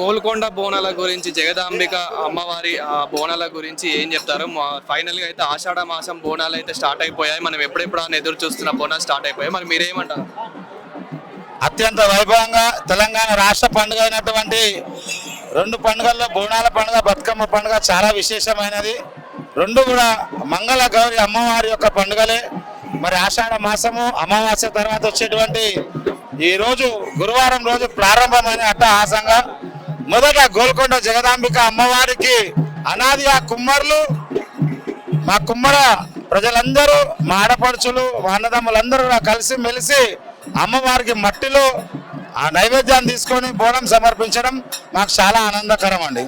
గోల్కొండ బోనాల గురించి జగదాంబిక అమ్మవారి బోనాల గురించి ఏం చెప్తారు? ఫైనల్గా అయితే ఆషాఢ మాసం బోనాలు అయితే స్టార్ట్ అయిపోయాయి. మనం ఎప్పుడెప్పుడు అని ఎదురు చూస్తున్న బోనాలు స్టార్ట్ అయిపోయాయి. మరి మీరేమంటారు? అత్యంత వైభవంగా తెలంగాణ రాష్ట్ర పండుగ అయినటువంటి రెండు పండుగల్లో బోనాల పండుగ బతుకమ్మ పండుగ చాలా విశేషమైనది. రెండు కూడా మంగళ గౌరి అమ్మవారి యొక్క పండుగలే. మరి ఆషాఢ మాసము అమావాస్య తర్వాత వచ్చేటువంటి ఈ రోజు గురువారం రోజు ప్రారంభమైన అట్టహాసంగా మొదట గోల్కొండ జగదాంబిక అమ్మవారికి అనాది ఆ కుమ్మర్లు మా కుమ్మర ప్రజలందరూ మా ఆడపడుచులు మా అన్నదమ్ములందరూ కలిసి మెలిసి అమ్మవారికి మట్టిలో ఆ నైవేద్యాన్ని తీసుకొని బోనం సమర్పించడం మాకు చాలా ఆనందకరం అండి.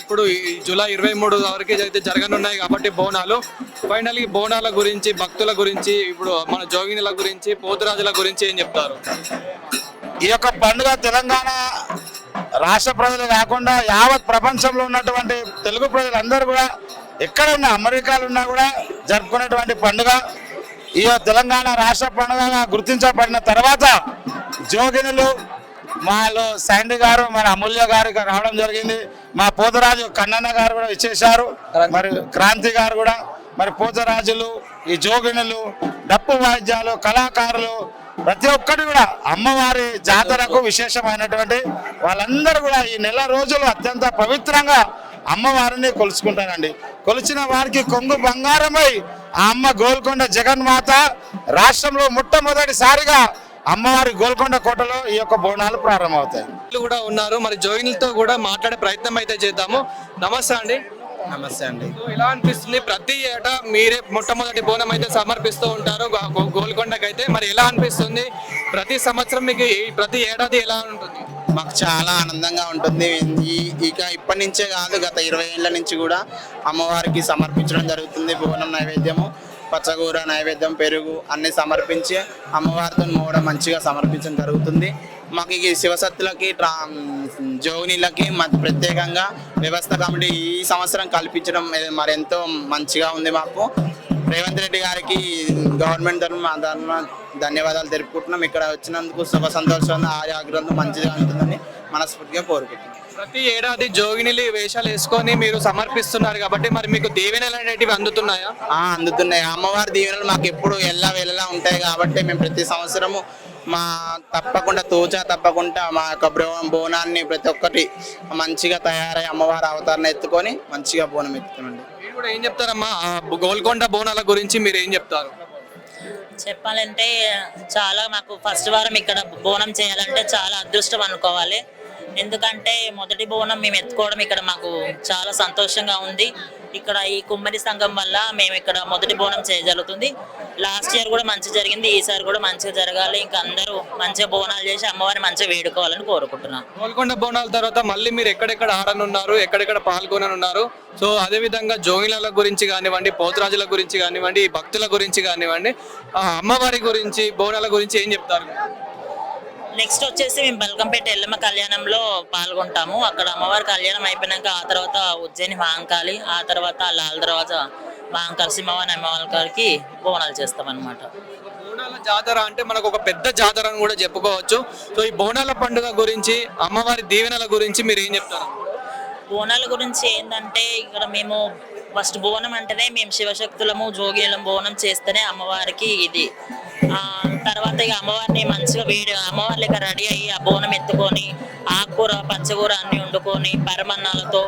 ఇప్పుడు ఈ జూలై ఇరవై మూడు వరకు అయితే జరగనున్నాయి కాబట్టి బోనాలు. ఫైనల్ ఈ బోనాల గురించి భక్తుల గురించి ఇప్పుడు మన జోగినుల గురించి పోతురాజుల గురించి ఏం చెప్తారు? ఈ యొక్క పండుగ తెలంగాణ రాష్ట్ర ప్రజలు కాకుండా యావత్ ప్రపంచంలో ఉన్నటువంటి తెలుగు ప్రజలందరూ కూడా ఎక్కడున్నా అమెరికాలో ఉన్నా కూడా జరుపుకునేటువంటి పండుగ ఈ తెలంగాణ రాష్ట్ర పండుగగా గుర్తించబడిన తర్వాత జోగినులు మాలో శాండీ గారు మన అమూల్య గారు ఇక్కడ రావడం జరిగింది. మా పోతరాజు కన్నన్న గారు కూడా ఇచ్చేశారు మరి క్రాంతి గారు కూడా. మరి పోతరాజులు ఈ జోగినులు డప్పు వాయిద్యాలు కళాకారులు ప్రతి ఒక్కటి కూడా అమ్మవారి జాతరకు విశేషమైనటువంటి వాళ్ళందరూ కూడా ఈ నెల రోజులు అత్యంత పవిత్రంగా అమ్మవారిని కొలుచుకుంటారండి. కొలిచిన వారికి కొంగు బంగారమై ఆ అమ్మ గోల్కొండ జగన్మాత రాష్ట్రంలో మొట్టమొదటిసారిగా అమ్మవారి గోల్కొండ కోటలో ఈ యొక్క బోనాలు ప్రారంభమవుతాయి. కూడా ఉన్నారు. మరి జోగినులతో కూడా మాట్లాడే ప్రయత్నం అయితే చేద్దాము. నమస్తే అండి. నమస్తే అండి. ఎలా అనిపిస్తుంది. ప్రతి ఏటా మీరే మొట్టమొదటి బోనం అయితే సమర్పిస్తూ ఉంటారు. గోల్కొండకి అయితే మరి ఎలా అనిపిస్తుంది? ప్రతి సంవత్సరం మీకు ప్రతి ఏడాది ఎలా ఉంటుంది? మాకు చాలా ఆనందంగా ఉంటుంది. ఈ ఇక ఇప్పటి నుంచే కాదు గత ఇరవై ఏళ్ళ నుంచి కూడా అమ్మవారికి సమర్పించడం జరుగుతుంది. బోనం నైవేద్యము. పచ్చగూర నైవేద్యం పెరుగు అన్ని సమర్పించి అమ్మవారితో మూడ మంచిగా సమర్పించడం జరుగుతుంది. మాకు ఈ శివశక్తులకి ట్రా జోగునీళ్ళకి మాకు ప్రత్యేకంగా వ్యవస్థ కమిటీ ఈ సంవత్సరం కల్పించడం మరెంతో మంచిగా ఉంది మాకు. రేవంత్ రెడ్డి గారికి గవర్నమెంట్ తరఫున మా తరఫున ధన్యవాదాలు తెలుపుకుంటున్నాం. ఇక్కడ వచ్చినందుకు శుభ సంతోషం ఆరోగ్యంతో మంచిగా ఉంటుందని మనస్ఫూర్తిగా కోరుకుంటున్నాం. ప్రతి ఏడాది జోగినిలి వేషాలు వేసుకొని మీరు సమర్పిస్తున్నారు కాబట్టి మరి మీకు దీవెనలు అనేటివి అందుతున్నాయా? ఆ, అందుతున్నాయి. అమ్మవారి దీవెనలు మాకు ఎప్పుడు ఎల్లా వెళ్ళలా ఉంటాయి కాబట్టి మేము ప్రతి సంవత్సరము మా తప్పకుండా తోచా తప్పకుండా మా యొక్క బ్రో- బోనాన్ని ప్రతి ఒక్కటి మంచిగా తయారై అమ్మవారి అవతారణ ఎత్తుకొని మంచిగా బోనం ఎత్తుతామండి మీరు కూడా ఏం చెప్తారమ్మా? గోల్కొండ బోనాల గురించి మీరు ఏం చెప్తారు? చెప్పాలంటే చాలా మాకు ఫస్ట్ వారం ఇక్కడ బోనం చేయాలంటే చాలా అదృష్టం అనుకోవాలి. ఎందుకంటే మొదటి బోనం మేము ఎత్తుకోవడం ఇక్కడ మాకు చాలా సంతోషంగా ఉంది. ఇక్కడ ఈ కుమ్మరి సంఘం వల్ల మేము ఇక్కడ మొదటి బోనం చేయగలుగుతుంది లాస్ట్ ఇయర్ కూడా మంచి జరిగింది. ఈసారి కూడా మంచిగా జరగాలి. ఇంకా అందరూ మంచిగా బోనాలు చేసి అమ్మవారిని మంచిగా వేడుకోవాలని కోరుకుంటున్నాం. గోల్కొండ బోనాల తర్వాత మళ్ళీ మీరు ఎక్కడెక్కడ ఆడనున్నారు ఎక్కడెక్కడ పాల్గొననున్నారు? సో అదే విధంగా జోగిల గురించి కానివ్వండి పోతురాజుల గురించి కానివ్వండి భక్తుల గురించి కానివ్వండి అమ్మవారి గురించి బోనాల గురించి ఏం చెప్తారు? నెక్స్ట్ వచ్చేసి మేము బల్కంపేట ఎల్లమ్మ కళ్యాణంలో పాల్గొంటాము. అక్కడ అమ్మవారి కళ్యాణం అయిపోయినాక ఆ తర్వాత ఉజ్జయిని మహంకాళి ఆ తర్వాత లాల్ దర్వాజా మహంకాళి సింహవాణి అమ్మవారికి బోనాలు చేస్తాం అనమాట బోనాల జాతర అంటే మనకు ఒక పెద్ద జాతర అని కూడా చెప్పుకోవచ్చు. సో ఈ బోనాల పండుగ గురించి అమ్మవారి దీవెనల గురించి మీరు ఏం చెప్తారు? బోనాల గురించి ఏంటంటే ఇక్కడ మేము ఫస్ట్ బోనం అంటేనే మేము శివశక్తులము జోగిలం బోనం చేస్తేనే అమ్మవారికి ఇది. ఆ తర్వాత ఇక అమ్మవారిని మంచిగా వేడి అమ్మవారి లెక్క రెడీ అయ్యి ఆ బోనం ఎత్తుకొని ఆకుకూర పచ్చకూర అన్ని వండుకొని పరమన్నాలతో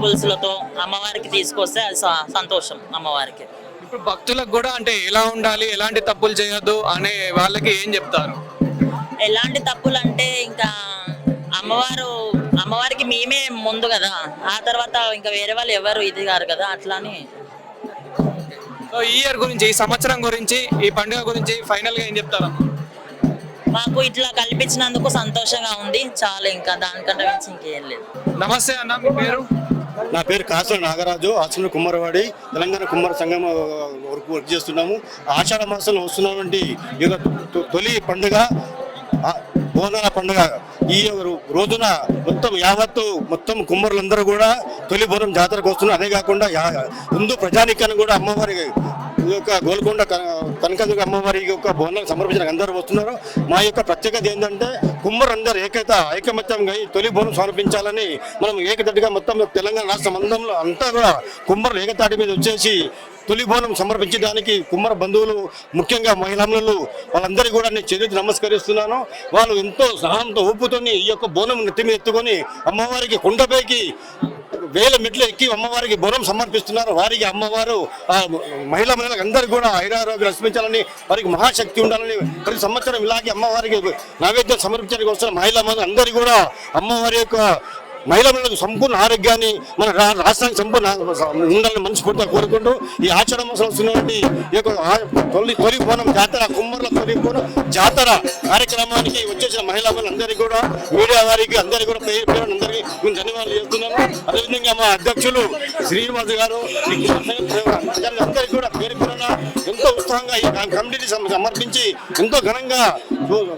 పులుసులతో అమ్మవారికి తీసుకొస్తే అది సంతోషం అమ్మవారికి. ఇప్పుడు భక్తులకు కూడా అంటే ఎలా ఉండాలి ఎలాంటి తప్పులు చేయొద్దు అనే వాళ్ళకి ఏం చెప్తారు? ఎలాంటి తప్పులు అంటే ఇంకా అమ్మవారు అమ్మవారికి మేమే ముందు కదా. ఆ తర్వాత ఇంకా వేరే వాళ్ళు ఎవరు ఇది కాదు కదా అట్లా అని సో ఈ ఇయర్ గురించి ఈ సంవత్సరం గురించి ఈ పండుగ గురించి ఫైనల్గా ఏం చెప్తారు మాకు ఇట్లా కల్పించినందుకు సంతోషంగా ఉంది. చాలు ఇంకా దానికంటే మించి ఇంకేం లేదు. నమస్తే అన్న మీ పేరు? నా పేరు కాసుల నాగరాజు ఆచరణ కుమ్మరవాడి తెలంగాణ కుమ్మర సంఘం వర్క్ వర్క్ చేస్తున్నాము. ఆషాఢ మాసంలో వస్తున్నటువంటి ఈ యొక్క తొ- తొలి పండుగ బోనాల పండుగ ఈ రోజున మొత్తం యావత్తు మొత్తం కుమ్మరులందరూ కూడా తొలి బోనం జాతరకు వస్తున్నారు. అదే కాకుండా యా- హిందూ ప్రజానికాన్ని కూడా అమ్మవారి ఈ యొక్క గోల్కొండ కనకదుర్గ అమ్మవారి యొక్క బోనాలు సమర్పించడానికి అందరూ వస్తున్నారు. మా యొక్క ప్రత్యేకత ఏంటంటే కుమ్మరందరూ ఏకైత ఏకత ఐకమత్యంగా తొలి బోనం సమర్పించాలని మనం ఏకతటిగా మొత్తం తెలంగాణ రాష్ట్ర మందంలో అంతా కూడా కుమ్మరులు ఏకతాటి మీద వచ్చేసి తొలి బోనం సమర్పించడానికి కుమ్మర బంధువులు ముఖ్యంగా మహిళలు వాళ్ళందరికీ కూడా నేను చేతి నమస్కరిస్తున్నాను. వాళ్ళు ఎంతో సహనంతో ఊపుతోని ఈ యొక్క బోనం నెత్తి మీద ఎత్తుకొని అమ్మవారికి కొండపైకి వేల మెట్లు ఎక్కి అమ్మవారికి బోనం సమర్పిస్తున్నారు. వారికి అమ్మవారు ఆ మహిళా మహిళలకు అందరికీ కూడా ఐరారోగ్యం రక్షించాలని వారికి మహాశక్తి ఉండాలని ప్రతి సంవత్సరం ఇలాగే అమ్మవారికి నైవేద్యం సమర్పించడానికి వస్తున్న మహిళా మహిళలు అందరికీ కూడా అమ్మవారి యొక్క మహిళలకు సంపూర్ణ ఆరోగ్యాన్ని మన రాష్ట్రానికి సంపూర్ణ ఉండాలని మనస్ఫూర్తిగా కోరుకుంటూ ఈ ఆచరణ మాసం వస్తున్నటువంటి తొలి తొలి జాతర కుమ్మర్ల తొలి జాతర కార్యక్రమానికి వచ్చేసిన మహిళా మహిళలందరికీ కూడా మీడియా వారికి అందరికీ కూడా పేరు పేరు అందరికీ మేము ధన్యవాదాలు చేస్తున్నాము అదేవిధంగా మా అధ్యక్షులు శ్రీనివాస్ గారు అందరికీ కూడా పేరు పేరున ఎంతో ఉత్సాహంగా ఈ కమిటీని సమ- సమర్పించి ఎంతో ఘనంగా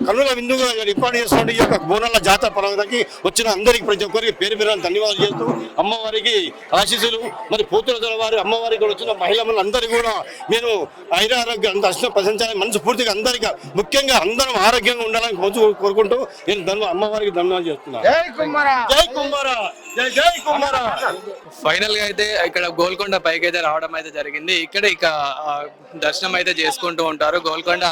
కన్నుల విందుగా ఏర్పాటు చేస్తున్న ఈ యొక్క బోనాల జాతర పర్వతానికి వచ్చిన అందరికీ ప్రతి ఒక్కరికి పేరు పేరు ధన్యవాదాలు చేస్తూ అమ్మవారికి ఆశీస్సులు మరి పోతుల వారి అమ్మవారికి కూడా వచ్చిన మహిళలు అందరికీ కూడా నేను ఐరారోగ్యం అంత అష్టం పూర్తిగా అందరికీ ముఖ్యంగా అందరం ఆరోగ్యంగా ఉండాలని కోరు కోరుకుంటూ నేను ధన్వ అమ్మవారికి ధన్యవాదాలు చేస్తున్నాను. జై కుమారా జై కుమారా జై జై కుమారా ఫైనల్గా అయితే ఇక్కడ గోల్కొండ పైకి అయితే రావడం అయితే జరిగింది. ఇక్కడ ఇక దర్శనం అయితే చేసుకుంటూ ఉంటారు. గోల్కొండ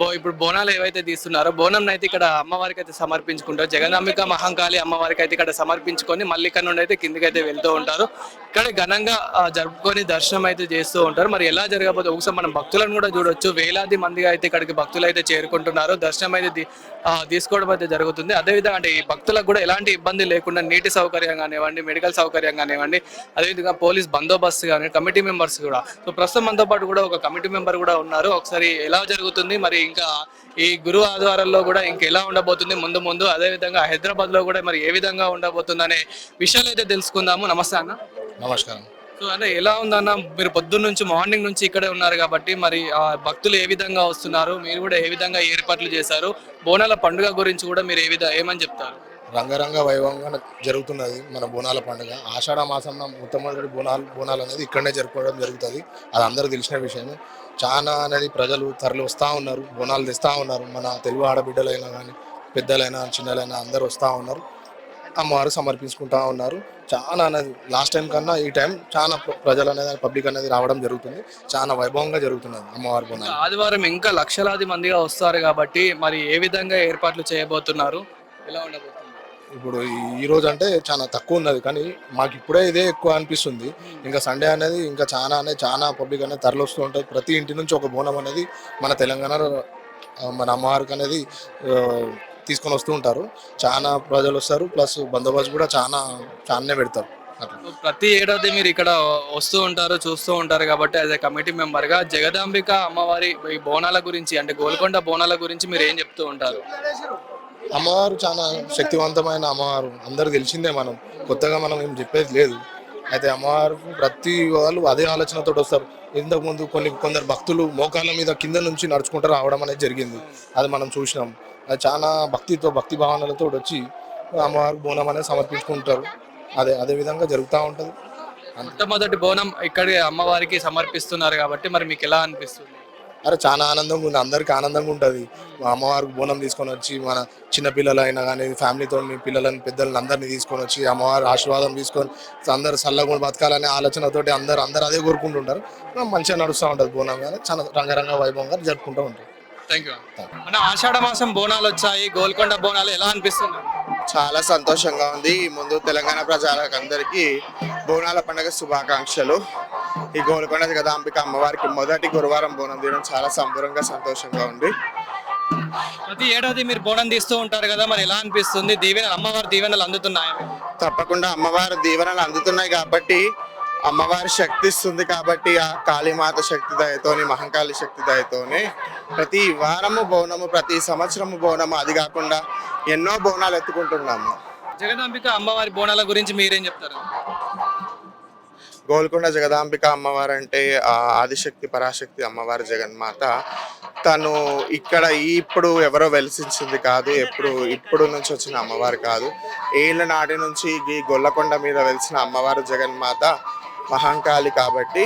బో ఇప్పుడు బోనాలు ఏవైతే తీస్తున్నారో బోనం అయితే ఇక్కడ అమ్మవారికి అయితే సమర్పించుకుంటారు. జగదాంబిక మహంకాళి అమ్మవారికి అయితే ఇక్కడ సమర్పించుకొని మళ్ళీ ఇక్కడ నుండి అయితే కిందికి అయితే వెళ్తూ ఉంటారు. ఇక్కడ ఘనంగా జరుపుకొని దర్శనం అయితే చేస్తూ ఉంటారు. మరి ఎలా జరగబోతే ఒకసారి మనం భక్తులను కూడా చూడొచ్చు. వేలాది మందిగా అయితే ఇక్కడికి భక్తులు అయితే చేరుకుంటున్నారు. దర్శనం అయితే తీసుకోవడం అయితే జరుగుతుంది. అదేవిధంగా అంటే ఈ భక్తులకు కూడా ఎలాంటి ఇబ్బంది లేకుండా నీటి సౌకర్యం కానివ్వండి మెడికల్ సౌకర్యం కానివ్వండి అదేవిధంగా పోలీస్ బందోబస్తు కానీ కమిటీ మెంబర్స్ కూడా. సో ప్రస్తుతం మనతో పాటు కూడా ఒక కమిటీ మెంబర్ కూడా ఉన్నారు. ఒకసారి ఎలా జరుగుతుంది? మరి ఇంకా ఈ గురు ఆదివారాల్లో కూడా ఇంకా ఎలా ఉండబోతుంది? ముందు ముందు అదేవిధంగా హైదరాబాద్లో కూడా మరి ఏ విధంగా ఉండబోతుంది అనే విషయాలు అయితే తెలుసుకుందాము. నమస్తే అన్న. నమస్కారం. సో అంటే ఎలా ఉందన్న? మీరు పొద్దున్న నుంచి మార్నింగ్ నుంచి ఇక్కడే ఉన్నారు కాబట్టి మరి ఆ భక్తులు ఏ విధంగా వస్తున్నారు? మీరు కూడా ఏ విధంగా ఏర్పాట్లు చేశారు? బోనాల పండుగ గురించి కూడా మీరు ఏ విధంగా ఏమని చెప్తారు? రంగరంగ వైభవంగా జరుగుతున్నది మన బోనాల పండుగ. ఆషాఢ మాసం మొట్టమొదటి బోనాలు బోనాలు అనేది ఇక్కడనే జరుపుకోవడం జరుగుతుంది. అది అందరూ తెలిసిన విషయమే. చాలా అనేది ప్రజలు తరలి వస్తూ ఉన్నారు బోనాలు తెస్తూ ఉన్నారు. మన తెలుగు ఆడబిడ్డలైనా కానీ పెద్దలైనా చిన్నలైనా అందరూ వస్తూ ఉన్నారు. అమ్మవారు సమర్పించుకుంటా ఉన్నారు. చాలా అనేది లాస్ట్ టైం కన్నా ఈ టైం చాలా ప్రజలు అనేది పబ్లిక్ అనేది రావడం జరుగుతుంది. చాలా వైభవంగా జరుగుతున్నది అమ్మవారి బోనాలు. ఆదివారం ఇంకా లక్షలాది మందిగా వస్తారు కాబట్టి మరి ఏ విధంగా ఏర్పాట్లు చేయబోతున్నారు? ఎలా ఉండబోతుంది? ఇప్పుడు ఈ- రోజు అంటే చాలా తక్కువ ఉన్నది. కానీ మాకు ఇప్పుడే ఇదే ఎక్కువ అనిపిస్తుంది. ఇంకా సండే అనేది ఇంకా చాలా అనేది చాలా పబ్లిక్ అనేది తరలిస్తూ ఉంటుంది. ప్రతి ఇంటి నుంచి ఒక బోనం అనేది మన తెలంగాణలో మన అమ్మవారికి అనేది తీసుకొని వస్తూ ఉంటారు. చాలా ప్రజలు వస్తారు. ప్లస్ బందోబస్తు కూడా చాలా చాలానే పెడతారు. ప్రతి ఏడాది మీరు ఇక్కడ వస్తూ ఉంటారు చూస్తూ ఉంటారు కాబట్టి యాజ్ ఏ కమిటీ మెంబర్గా జగదాంబిక అమ్మవారి ఈ బోనాల గురించి అంటే గోల్కొండ బోనాల గురించి మీరు ఏం చెప్తూ ఉంటారు? అమ్మవారు చాలా శక్తివంతమైన అమ్మవారు. అందరు తెలిసిందే మనం. కొత్తగా మనం ఏం చెప్పేది లేదు. అయితే అమ్మవారు ప్రతి వాళ్ళు అదే ఆలోచనతో వస్తారు. ఇంతకుముందు కొన్ని కొందరు భక్తులు మోకాళ్ళ మీద కింద నుంచి నడుచుకుంటూ రావడం అనేది జరిగింది. అది మనం చూసినాం. అది చాలా భక్తితో భక్తి భావనలతో వచ్చి అమ్మవారు బోనం అనేది సమర్పించుకుంటారు. అదే అదే విధంగా జరుగుతూ ఉంటుంది. మొట్టమొదటి బోనం ఇక్కడ అమ్మవారికి సమర్పిస్తున్నారు కాబట్టి మరి మీకు ఎలా అనిపిస్తుంది? అరే చాలా ఆనందంగా ఉంది. అందరికి ఆనందంగా ఉంటుంది. మా అమ్మవారికి బోనం తీసుకొని వచ్చి మన చిన్న పిల్లలైనా కానీ ఫ్యామిలీతో పిల్లలని పెద్దలని అందరినీ తీసుకొని వచ్చి అమ్మవారి ఆశీర్వాదం తీసుకొని అందరు చల్లగా బతకాలనే ఆలోచనతోటి అందరు అందరు అదే కోరుకుంటుంటారు. మంచిగా నడుస్తూ ఉంటుంది బోనం కానీ చాలా రంగరంగ వైభవంగా జరుపుకుంటూ ఉంటారు థ్యాంక్ యూ మన ఆషాఢ మాసం బోనాలు వచ్చాయి గోల్కొండ బోనాలు ఎలా అనిపిస్తుంది? చాలా సంతోషంగా ఉంది. ముందు తెలంగాణ ప్రజలకు అందరికీ బోనాల పండుగ శుభాకాంక్షలు. ఈ గోల్కొండ జగదాంబిక అమ్మవారికి మొదటి గురువారం బోనం తీయడం చాలా సంబరంగా సంతోషంగా ఉంది. ప్రతి ఏడాది మీరు బోనం తీస్తూ ఉంటారు కదా మరి ఎలా అనిపిస్తుంది? దీవెన అమ్మవారి దీవెనలు అందుతున్నాయి? తప్పకుండా అమ్మవారి దీవెనలు అందుతున్నాయి కాబట్టి అమ్మవారి శక్తి ఇస్తుంది కాబట్టి ఆ కాళీమాత శక్తి దయతోని మహంకాళి శక్తి దయతోని ప్రతి వారము బోనము ప్రతి సంవత్సరము బోనము అది కాకుండా ఎన్నో బోనాలు ఎత్తుకుంటున్నాము. జగదాంబిక అమ్మవారి బోనాల గురించి మీరేం చెప్తారు? గోల్కొండ జగదాంబిక అమ్మవారు అంటే ఆ ఆదిశక్తి పరాశక్తి అమ్మవారి జగన్మాత. తను ఇక్కడ ఇప్పుడు ఎవరో వెలిసించింది కాదు ఎప్పుడు ఇప్పుడు నుంచి వచ్చిన అమ్మవారు కాదు. ఏళ్ళ నాటి నుంచి ఈ గొల్లకొండ మీద వెలిసిన అమ్మవారు జగన్మాత. మహంకాళి కాబట్టి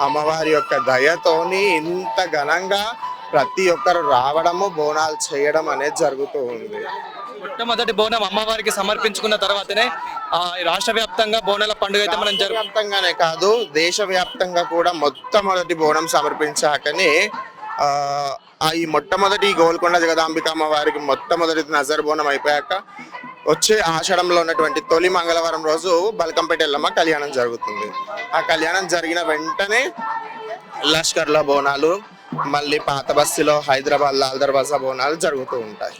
అమ్మవారి యొక్క దయతోని ఇంత ఘనంగా ప్రతి ఒక్కరు రావడము బోనాలు చేయడం అనేది జరుగుతూ ఉంది. మొట్టమొదటి బోనం అమ్మవారికి సమర్పించుకున్న తర్వాతనే ఆ, రాష్ట్ర వ్యాప్తంగా బోనాల పండుగ అయితే మనం వ్యాప్తంగానే కాదు దేశవ్యాప్తంగా కూడా మొట్టమొదటి బోనం సమర్పించాకనే ఈ మొట్టమొదటి గోల్కొండ జగదాంబిక అమ్మవారికి మొట్టమొదటి నజర్ బోనం అయిపోయాక వచ్చే ఆషాఢంలో ఉన్నటువంటి తొలి మంగళవారం రోజు బల్కంపేట ఎల్లమ్మ కళ్యాణం జరుగుతుంది. ఆ కళ్యాణం జరిగిన వెంటనే లష్కర్ల బోనాలు మళ్ళీ పాత బస్సులో హైదరాబాద్ లాల్ దర్వాజా బోనాలు జరుగుతూ ఉంటాయి.